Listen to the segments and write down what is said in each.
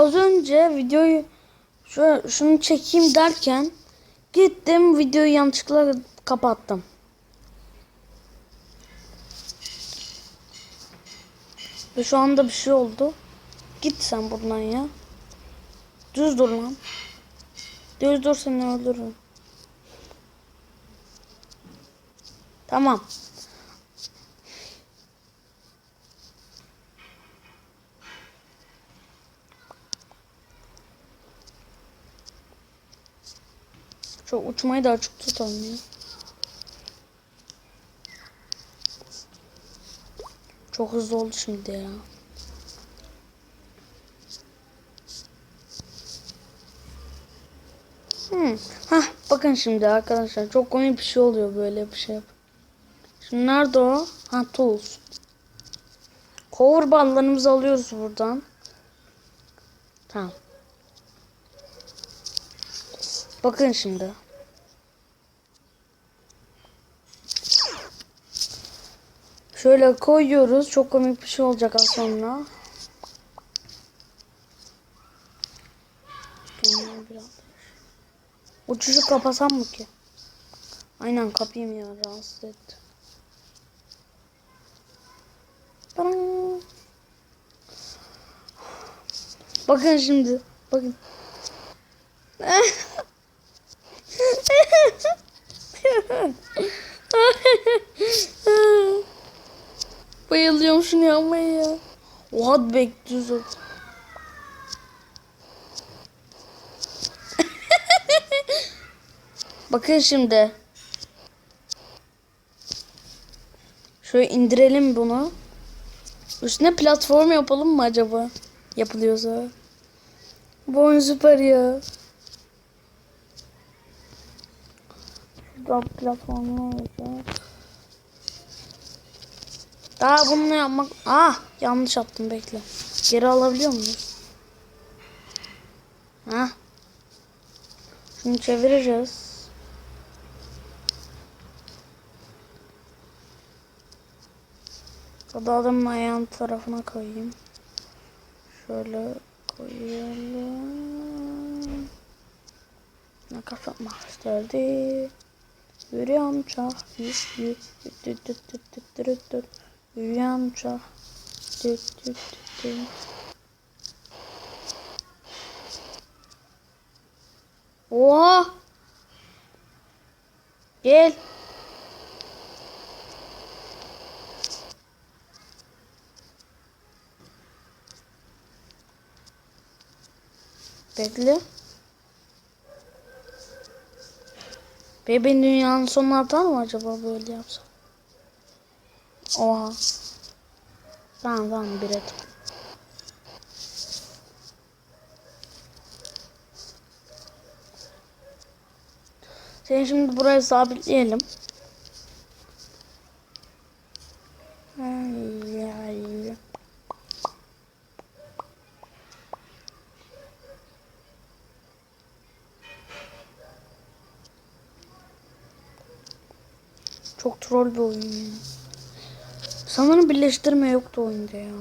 az önce videoyu şu, şunu çekeyim derken gittim videoyu yanlışlıkla kapattım. Ve şu anda bir şey oldu. Git sen buradan ya. Düz dur lan. Düz dur seni öldürürüm. Tamam. Çok uçmayı da açık tutalım ya. Çok hızlı oldu şimdi ya. Hmm. Hah bakın şimdi arkadaşlar çok komik bir şey oluyor böyle bir şey. Şimdi nerede o? Ha tools. Cover bandlarımızı alıyoruz buradan. Tamam. Bakın şimdi. Şöyle koyuyoruz. Çok komik bir şey olacak az sonra. Uçuşu kapasam mı ki? Aynen kapayım ya rahatsız etti. Bakın şimdi. Bakın. Bayılıyorum şunu yapmaya ya. Oha bekliyoruz orada. Bakın şimdi. Şöyle indirelim bunu. Üstüne platform yapalım mı acaba? Yapılıyorsa. Bu oyun süper ya. Şurada platformu olacak. Daha bunu yapmak... Ah yanlış yaptım bekle. Geri alabiliyor muyuz? Ha? Şunu çevireceğiz. Ya da adamın ayağın tarafına koyayım. Şöyle koyalım. Ne kapatmak isterdi? Yürüyorum çah. Düt. Yürüyorum çah. Oha! Gel. Bekle. Ve ben dünyanın sonuna atar mı acaba böyle yapsam? Oha. Tamam tamam bir et. Seni şimdi buraya sabitleyelim. Troll bir oyun ya. Sanırım birleştirme yoktu oyunda ya.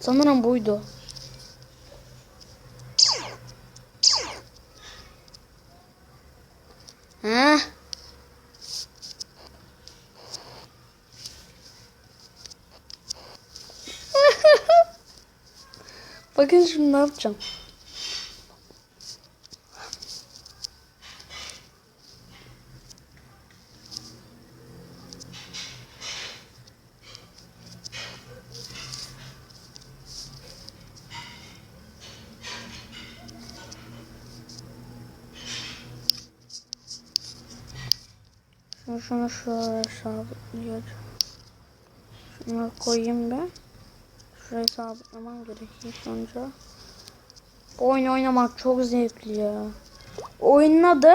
Sanırım buydu. Heh. Bakın şimdi ne yapacağım. Şunu şöyle sabitleyeceğim. Şunu koyayım ben. Şurayı sabitlemem gerekiyor. Bu oyun oynamak çok zevkli ya. Oyunun adı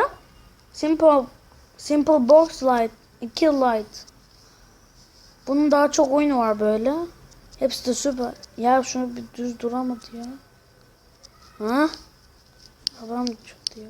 Simple Simple Box Light, Kill Light. Bunun daha çok oyunu var böyle. Hepsi de süper. Ya şunu bir düz duramadı ya. Ha? Adam çıktı ya.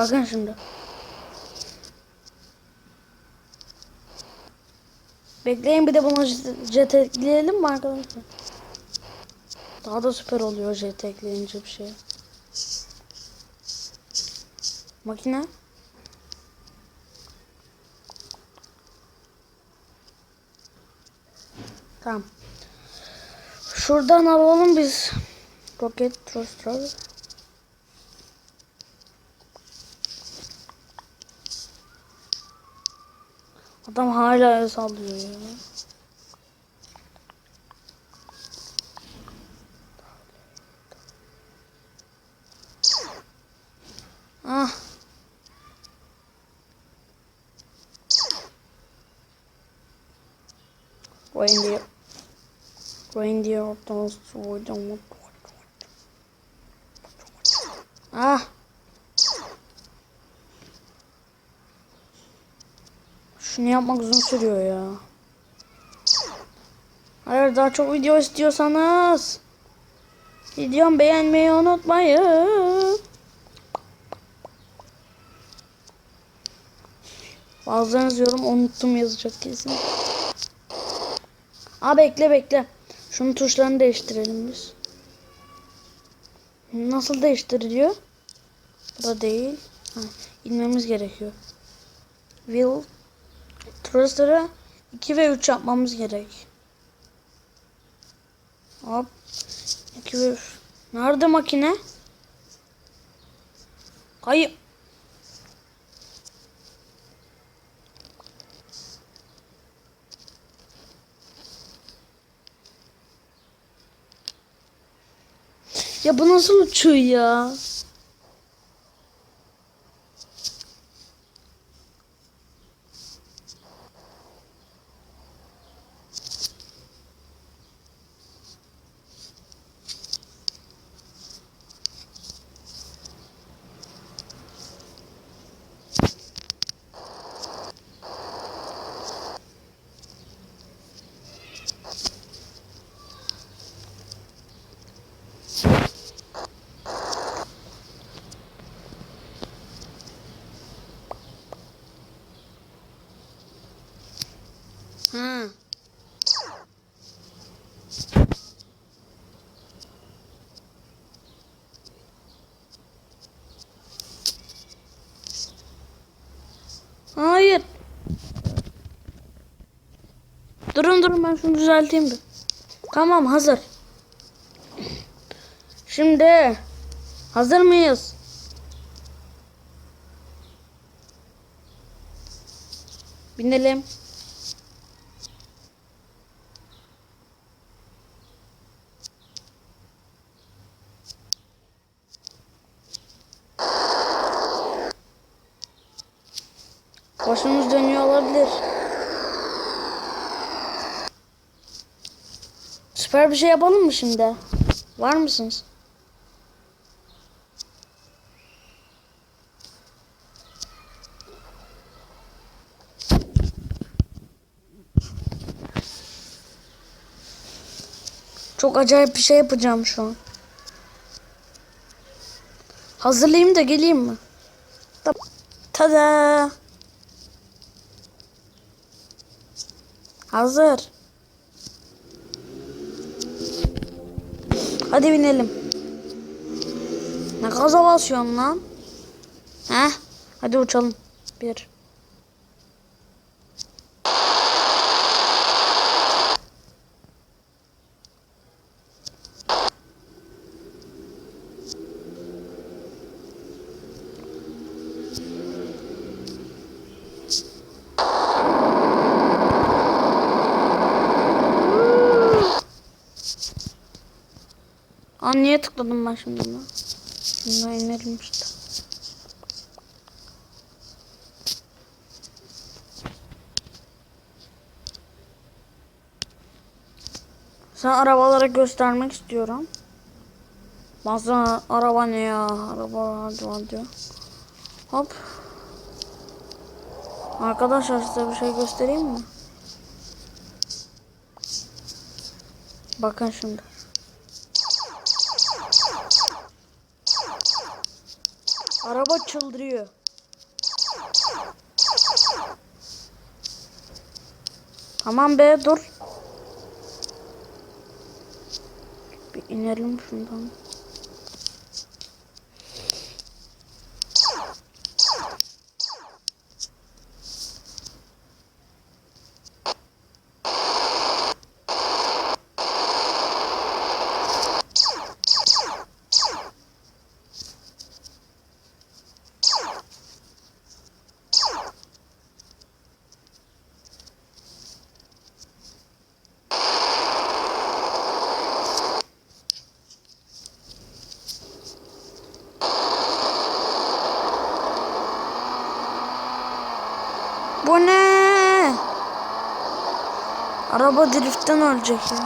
Bakın şimdi. Bekleyin bir de bunu jet- ekleyelim mi arkadaşlar? Daha da süper oluyor jet ekleyince bir şey. Makine. Tamam. Şuradan alalım biz. Roket thruster. Adam hala el sallıyor ya. Ah. Reindeer. Reindeer dans oynamak. Ah. Şunu yapmak uzun sürüyor ya. Eğer daha çok video istiyorsanız videomu beğenmeyi unutmayın. Bazılarınız yorum unuttum yazacak kesin. Aa bekle bekle. Şunun tuşlarını değiştirelim biz. Nasıl değiştiriliyor? Bu da değil. Ha, inmemiz gerekiyor. Will Thruster'ı 2 ve 3 yapmamız gerek. Hop. 2 ve 3. Nerede makine? Kayıp. Ya bu nasıl uçuyor ya? Ha. Hayır. Durun durun ben şunu düzelteyim bir. Tamam hazır. Şimdi hazır mıyız? Binelim. Süper bir şey yapalım mı şimdi? Var mısınız? Çok acayip bir şey yapacağım şu an. Hazırlayayım da geleyim mi? Ta- Tada! Hazır. Hadi binelim. Ne gaza basıyorsun lan? Heh. Hadi uçalım. Bir. Tıkladım ben şimdi buna? Şimdi inelim işte. Sen arabalara göstermek istiyorum. Bazen araba ne ya? Araba hadi hadi. Hop. Arkadaşlar size bir şey göstereyim mi? Bakın şimdi. Araba çıldırıyor. Tamam be dur. Bir inelim şundan. Bu ne? Araba driftten ölecek ya.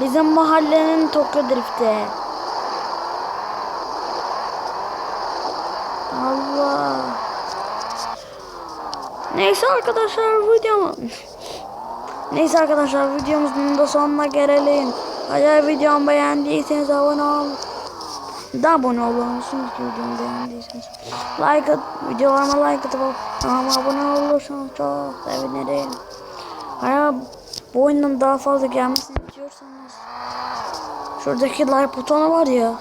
Bizim mahallenin Tokyo Drift'i. Allah. Neyse arkadaşlar video Neyse arkadaşlar videomuzun da sonuna gelelim. Eğer videomu beğendiyseniz abone ol. Da abone olursunuz ki videomu beğendiyseniz. Like at, videolarıma like atıp ama abone olursanız çok sevinirim. Eğer bu oyundan daha fazla gelmesini istiyorsanız şuradaki like butonu var ya.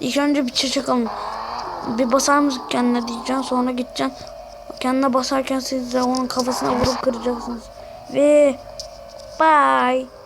İlk önce bir çiçek alın. Bir basar mısın kendine diyeceğim sonra gideceksin. Kendine basarken siz de onun kafasına vurup kıracaksınız. Ve bye.